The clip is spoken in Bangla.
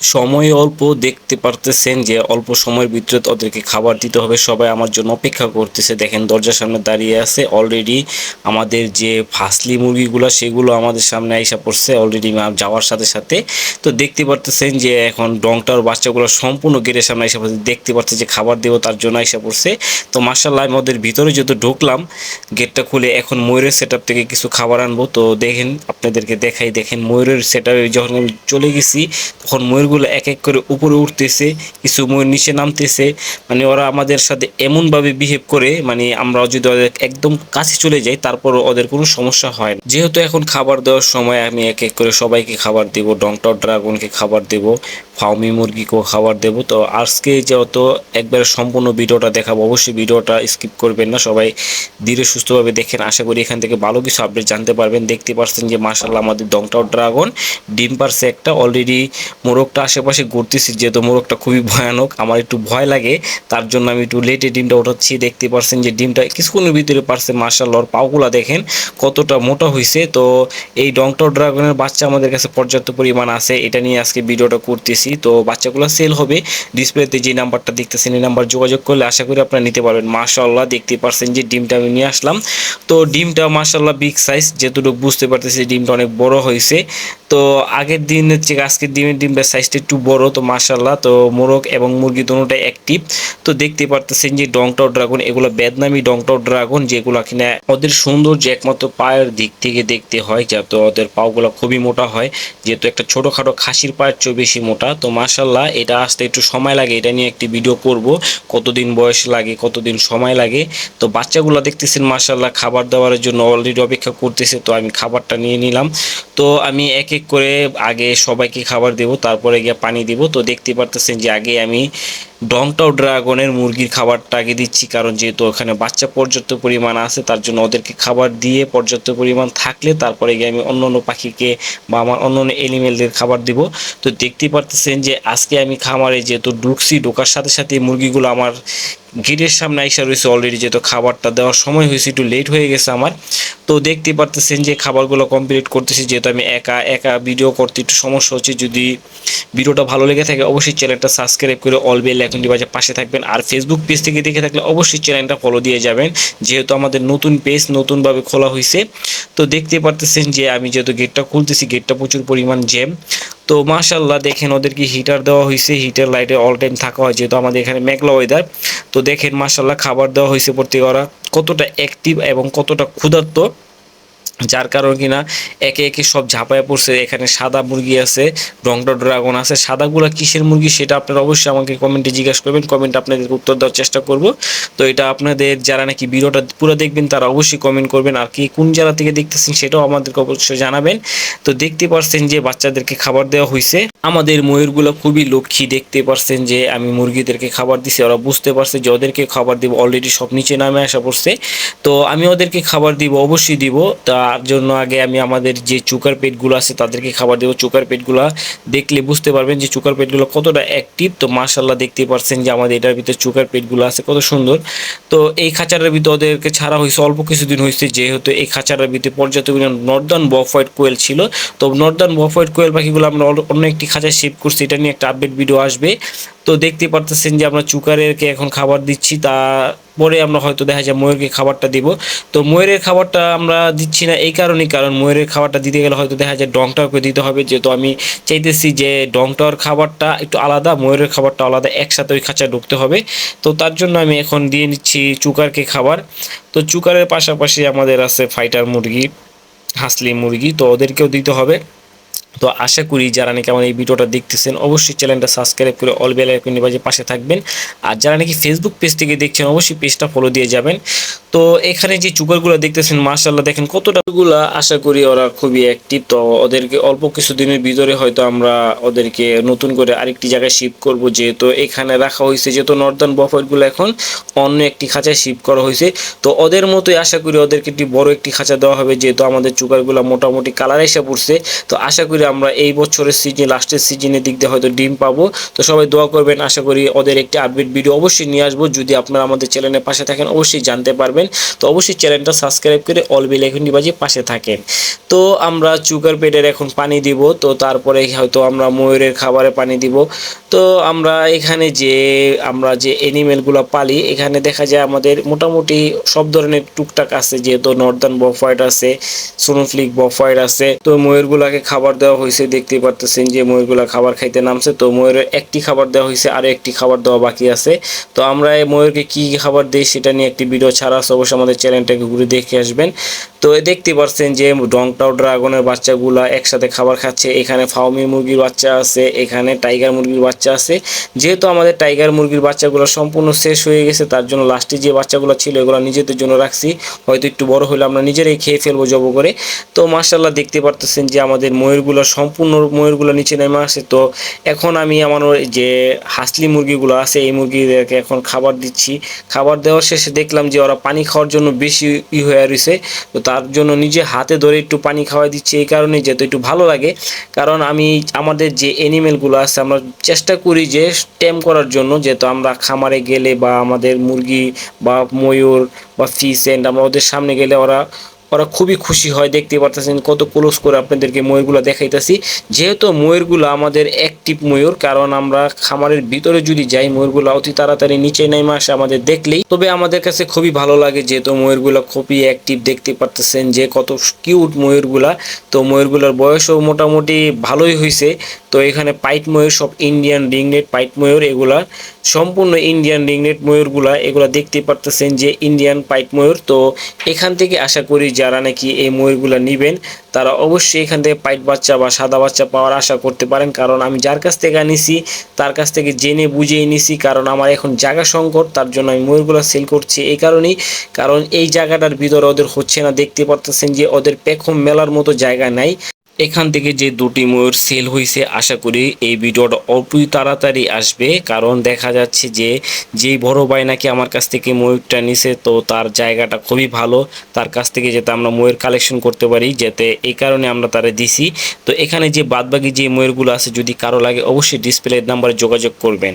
সময় অল্প দেখতে পারতেছেন যে অল্প সময়ের ভিতরে ওদেরকে খাবার দিতে হবে। সবাই আমার জন্য অপেক্ষা করতেছে। দেখেন দরজার সামনে দাঁড়িয়ে আছে। অলরেডি আমাদের যে ফাসলি মুরগিগুলো, সেগুলো আমাদের সামনে আইসা পড়ছে। অলরেডি যাওয়ার সাথে সাথে। তো দেখতে পারতেছেন যে এখন ডংটার বাচ্চাগুলো সম্পূর্ণ গেটের সামনে আইসা পড়ছে। দেখতে পাচ্ছে যে খাবার দেবো তার জন্য আইসা পড়ছে। তো মার্শাল্লাহ আমি ওদের ভিতরে যেহেতু ঢুকলাম, গেটটা খুলে এখন ময়ূরের সেট থেকে কিছু খাবার আনব। তো দেখেন, আপনাদেরকে দেখাই। দেখেন ময়ূরের সেট যখন আমি চলে গেছি, তখন ময়ূরগুলো এক এক করে উপরে উঠতেছে, কিছু ময়ূর নিচে নামতেছে। মানে ওরা আমাদের সাথে এমনভাবে বিহেভ করে মানে আমরা যদি ওদের একদম কাছে চলে যাই তারপর ওদের কোনো সমস্যা হয় না। যেহেতু এখন খাবার দেওয়ার সময় আমি এক এক করে সবাইকে খাবার দেব ডংটর ড্রাগনকে খাবার দেব। ফাউমি মুরগিকেও খাবার দেব। তো আজকে যেহেতু একবারে সম্পূর্ণ ভিডিওটা দেখাবো, অবশ্যই ভিডিওটা স্কিপ করবেন না। সবাই ধীরে সুস্থভাবে দেখেন। আশা করি এখান থেকে ভালো কিছু আপডেট জানতে পারবেন। দেখতে পাচ্ছেন যে মার্শাল্লাহ আমাদের ডংটাও ড্রাগন, ডিম পারছে একটা। অলরেডি মোরগটা আশেপাশে ঘুরতেছি, যেহেতু মোরগটা খুবই ভয়ানক। আমার একটু ভয় লাগে, তার জন্য আমি একটু লেটে ডিমটা উঠাচ্ছি দেখতে পাচ্ছেন যে ডিমটা কিছুক্ষণের ভিতরে পারছে। মার্শাল্লাহ ওর পাওগুলা দেখেন কতটা মোটা হয়েছে তো এই ডংটাও ড্রাগনের বাচ্চা আমাদের কাছে পর্যাপ্ত পরিমাণ আছে। এটা নিয়ে আজকে ভিডিওটা করতেছি। তো বাচ্চাগুলো সেল হবে। ডিসপ্লেতে যে নাম্বারটা দেখতেছেন, এই নাম্বার যোগাযোগ করলে আশা করি আপনারা নিতে পারবেন। মার্শাল্লাহ দেখতে পারছেন যে ডিমটা আমি নিয়ে আসলাম। তো ডিমটা মার্শাল্লাহ বিগ সাইজ যেটুকু বুঝতে পারতেছি ডিমটা অনেক বড় হয়েছে। তো আগের দিনের চেয়ে আজকের ডিমের ডিমটার সাইজটা একটু বড়, তো মার্শাল্লাহ তো মোরগ এবং মুরগি দুটোটাই অ্যাক্টিভ তো দেখতে পারতেছেন যে ডংটাও ড্রাগন এগুলো বেদনামি ডংটাও ড্রাগন যেগুলো কিনা ওদের সৌন্দর্য একমাত্র পায়ের দিক থেকে দেখতে হয়। যাতে ওদের পাগুলো খুবই মোটা হয়। যেহেতু একটা ছোটোখাটো খাসির পায়ের চেয়ে বেশি মোটা তো মাসাল্লাহ এটা আসতে একটু সময় লাগে, এটা নিয়ে একটি ভিডিও করব। কতদিন বয়স লাগে, কতদিন সময় লাগে। তো বাচ্চাগুলো দেখতেছেন মাসাল্লাহ খাবার দাবারের জন্য অলরেডি অপেক্ষা করতেছে, তো আমি খাবারটা নিয়ে নিলাম। তো আমি এক এক করে আগে সবাইকে খাবার দেব, তারপরে গিয়ে পানি দিব। তো দেখতে পারতেছেন যে আগে আমি ডংটাও ড্রাগনের মুরগির খাবারটা আগে দিচ্ছি, কারণ যেহেতু ওখানে বাচ্চা পর্যাপ্ত পরিমাণ আছে, তার জন্য ওদেরকে খাবার দিয়ে পর্যাপ্ত পরিমাণ থাকলে তারপরে গিয়ে আমি অন্য অন্য পাখিকে বা আমার অন্য অন্য এনিমেলদের খাবার দিব। তো দেখতে পারতেছেন যে আজকে আমি খামারে যেহেতু ঢুকছি, ঢোকার সাথে সাথে মুরগিগুলো আমার গেটের সামনে আইসা রয়েছে অলরেডি যেহেতু খাবারটা দেওয়ার সময় হয়েছে, একটু লেট হয়ে গেছে আমার। তো দেখতে পারতেছেন যে খাবারগুলো কমপ্লিট করতেছি, যেহেতু আমি একা একা ভিডিও করতে একটু সমস্যা হচ্ছে। যদি ভিডিওটা ভালো লেগে থাকে, অবশ্যই চ্যানেলটা সাবস্ক্রাইব করে অল বেল আইকনটি বাজে পাশে থাকবেন। আর ফেসবুক পেজ থেকে দেখে থাকলে অবশ্যই চ্যানেলটা ফলো দিয়ে যাবেন, যেহেতু আমাদের নতুন পেজ নতুনভাবে খোলা হয়েছে। তো দেখতে পারতেছেন যে আমি যেহেতু গেটটা খুলতেছি গেটটা প্রচুর পরিমাণ জ্যাম তো মাশাল্লাহ দেখেন ওদেরকে হিটার দেওয়া হয়েছে হিটার লাইটে অল টাইম থাকা হয় যেহেতু আমাদের এখানে মেঘলা ওয়েদার তো দেখেন মাশাল্লাহ খাবার দেওয়া হয়েছে প্রত্যেক ওরা কতটা অ্যাক্টিভ এবং কতটা ক্ষুধার্ত। যার কারণে কিনা একে একে সব ঝাঁপায় পড়ছে। এখানে সাদা মুরগি আছে, রংটা ড্রাগন আছে। সাদাগুলো কিসের মুরগি সেটা আপনারা অবশ্যই আমাকে কমেন্টে জিজ্ঞাসা করবেন। কমেন্টে আপনাদের উত্তর দেওয়ার চেষ্টা করব। তো এটা আপনাদের যারা নাকি ভিডিওটা পুরো দেখবেন, তারা অবশ্যই কমেন্ট করবেন। আর কি কোন জেলা থেকে দেখতেছেন সেটাও আমাদেরকে অবশ্যই জানাবেন। তো দেখতে পারছেন যে বাচ্চাদেরকে খাবার দেওয়া হয়েছে আমাদের ময়ূরগুলো খুবই লক্ষ্মী। দেখতে পারছেন যে আমি মুরগিদেরকে খাবার দিছি। ওরা বুঝতে পারছে যে ওদেরকে খাবার দিব। অলরেডি সব নিচে নামে আসা পড়ছে। তো আমি ওদেরকে খাবার দিব, অবশ্যই দিব। তার জন্য আগে আমি আমাদের যে চুকার পেটগুলো আছে তাদেরকে খাবার দেবো। চুকার পেটগুলো দেখলে বুঝতে পারবেন যে চুকার পেটগুলো কতটা অ্যাক্টিভ তো মার্শাল্লাহ দেখতে পারছেন যে আমাদের এটার ভিতরে চুকার পেটগুলো আছে, কত সুন্দর। তো এই খাঁচাটার ভিতরে ওদেরকে ছাড়া হয়েছে, অল্প কিছুদিন হয়েছে যেহেতু এই খাঁচাটার ভিতরে পর্যাপ্ত পরিমাণ নর্দার্ন বফ হোয়াইট কোয়েল ছিল। তো নর্দার্ন বফ কোয়েল পাখিগুলো আমরা অন্য একটি খাঁচায় শিফট করছি, এটা নিয়ে একটা আপডেট ভিডিও আসবে। তো দেখতে পারতেছেন যে আমরা চুকারেরকে এখন খাবার দিচ্ছি তা পরে আমরা হয়তো দেখা যায় ময়ূরকে খাবারটা দিব। তো ময়ূরের খাবারটা আমরা দিচ্ছি না এই কারণেই, কারণ ময়ূরের খাবারটা দিতে গেলে হয়তো দেখা যায় ডংটাওকে দিতে হবে। যেহেতু আমি চাইতেছি যে ডংটার খাবারটা একটু আলাদা, ময়ূরের খাবারটা আলাদা, একসাথে ওই খাঁচা ঢুকতে হবে। তো তার জন্য আমি এখন দিয়ে নিচ্ছি চুকারকে খাবার। তো চুকারের পাশাপাশি আমাদের আছে ফাইটার মুরগি, হাসলি মুরগি, তো ওদেরকেও দিতে হবে। তো আশা করি যারা নাকি আমার এই ভিডিওটা দেখতেছেন, অবশ্যই চ্যানেলটা সাবস্ক্রাইব করে অল বেল আইকন বাজে পাশে থাকবেন। আর যারা নাকি ফেসবুক পেজ থেকে দেখছেন, অবশ্যই পেজটা ফলো দিয়ে যাবেন। তো এখানে যে চুকারগুলো দেখতেছেন মার্শাল্লাহ দেখেন কতটা গুলা আশা করি ওরা খুবই অ্যাক্টিভ তো ওদেরকে অল্প কিছুদিনের ভিতরে হয়তো আমরা ওদেরকে নতুন করে আরেকটি জায়গায় শিফট করব, যেহেতু এখানে রাখা হয়েছে, যেহেতু নর্দার্ন বফারগুলো এখন অন্য একটি খাঁচায় শিফট করা হয়েছে। তো ওদের মতোই আশা করি ওদেরকে একটি বড় একটি খাঁচা দেওয়া হবে, যেহেতু আমাদের চুকারগুলো মোটামুটি কালার এসে পড়ছে। তো আশা করি করি আমরা এই বছরের সিজন লাস্টের সিজনের দিক দিয়ে হয়তো ডিম পাবো। তো সবাই দোয়া করবেন, আশা করি ওদের একটি আপডেট ভিডিও অবশ্যই নিয়ে আসব। যদি আপনারা আমাদের চ্যানেলের পাশে থাকেন, অবশ্যই জানতে পারবেন। তো অবশ্যই চ্যানেলটা সাবস্ক্রাইব করে অল বিল এখন বাজিয়ে পাশে থাকেন। তো আমরা চুকার পেটের এখন পানি দিব, তো তারপরে হয়তো আমরা ময়ূরের খাবারে পানি দিব। তো আমরা এখানে যে, আমরা যে অ্যানিমেলগুলো পালি, এখানে দেখা যায় আমাদের মোটামুটি সব ধরনের টুকটাক আছে। যেহেতু নর্দার্ন বফাইট আছে সোনোফ্লিক বফাইট আছে, তো ময়ূরগুলাকে খাবার দেওয়া হয়েছে দেখতে পারতেছেন যে ময়ূরগুলা খাবার খাইতে নামছে। তো ময়ূরের একটি খাবার দেওয়া হয়েছে আর একটি খাবার দেওয়া বাকি আছে। তো আমরা এই ময়ূরকে কি খাবার দিই সেটা নিয়ে একটি ভিডিও ছাড়া আছে, অবশ্যই আমাদের চ্যানেলটাকে ঘুরে দেখে আসবেন। তো দেখতে পাচ্ছেন যে ডংটাও ড্রাগনের বাচ্চাগুলা একসাথে খাবার খাচ্ছে। এখানে ফাউমি মুরগির বাচ্চা আছে, এখানে টাইগার মুরগির বাচ্চা আছে। যেহেতু আমাদের টাইগার মুরগির বাচ্চাগুলো সম্পূর্ণ শেষ হয়ে গেছে, তার জন্য লাস্টে যে বাচ্চাগুলো ছিল, এগুলো নিজেদের জন্য রাখছি। হয়তো একটু বড় হলে আমরা নিজেরাই খেয়ে ফেলব জব করে। তো মার্শাল্লাহ দেখতে পারতেছেন যে আমাদের ময়ূরগুলো সম্পূর্ণ ময়ূরগুলো নিচে নেমে আসে। তো এখন আমি আমার যে হাসলি মুরগিগুলো আছে, এই মুরগিদেরকে এখন খাবার দিচ্ছি। খাবার দেওয়ার শেষে দেখলাম যে ওরা পানি খাওয়ার জন্য বেশি ই হয়ে রয়েছে। তো তার জন্য নিজে হাতে ধরে একটু পানি খাওয়াই দিচ্ছি, এই কারণে যেহেতু একটু ভালো লাগে। কারণ আমি আমাদের যে অ্যানিমেলগুলো আছে, আমরা চেষ্টা করি যে স্ট্যাম করার জন্য, যেহেতু আমরা খামারে গেলে বা আমাদের মুরগি বা ময়ূর বা ফিস আমরা ওদের সামনে গেলে ওরা ওরা খুবই খুশি হয়, দেখতে পারতেছেন কত ক্লোজ করে আপনাদেরকে ময়ূরগুলো দেখাইতেছি। যেহেতু ময়ূরগুলো আমাদের অ্যাক্টিভ ময়ূর, কারণ আমরা খামারের ভিতরে যদি যাই, ময়ূরগুলো অতি তাড়াতাড়ি নিচে নেমে আসে আমাদের দেখলেই। তবে আমাদের কাছে খুবই ভালো লাগে যেহেতু ময়ূরগুলো খুবই অ্যাক্টিভ দেখতে পারতেছেন যে কত কিউট ময়ূরগুলা। তো ময়ূরগুলোর বয়সও মোটামুটি ভালোই হয়েছে তো এখানে পাইট ময়ূর, সব ইন্ডিয়ান রিংনেট পাইট ময়ূর, এগুলা সম্পূর্ণ ইন্ডিয়ান রিংনেট ময়ূরগুলা, এগুলা দেখতে পারতেছেন যে ইন্ডিয়ান পাইট ময়ূর। তো এখান থেকে আশা করি যারা নাকি এই ময়ূরগুলো নেবেন, তারা অবশ্যই এখান থেকে পাইট বাচ্চা বা সাদা বাচ্চা পাওয়ার আশা করতে পারেন। কারণ আমি যার কাছ থেকে নিছি তার কাছ থেকে জেনে বুঝিয়ে নিছি, কারণ আমার এখন জায়গা সংকট, তার জন্য আমি ময়ূরগুলো সেল করছি এই কারণেই। কারণ এই জায়গাটার ভিতরে ওদের হচ্ছে না, দেখতে পারতেছেন যে ওদের পেখম মেলার মতো জায়গা নাই। এখান থেকে যে দুটি ময়ূর সেল হয়েছে আশা করি এই ভিডিওটা অল্পই তাড়াতাড়ি আসবে। কারণ দেখা যাচ্ছে যে, যেই বড় ভাই নাকি আমার কাছ থেকে ময়ূরটা নিছে, তো তার জায়গাটা খুবই ভালো। তার কাছ থেকে যাতে আমরা ময়ূর কালেকশন করতে পারি, যাতে এই কারণে আমরা তারা দিছি। তো এখানে যে বাদবাকি যে ময়ূরগুলো আছে, যদি কারও লাগে, অবশ্যই ডিসপ্লের নাম্বারে যোগাযোগ করবেন।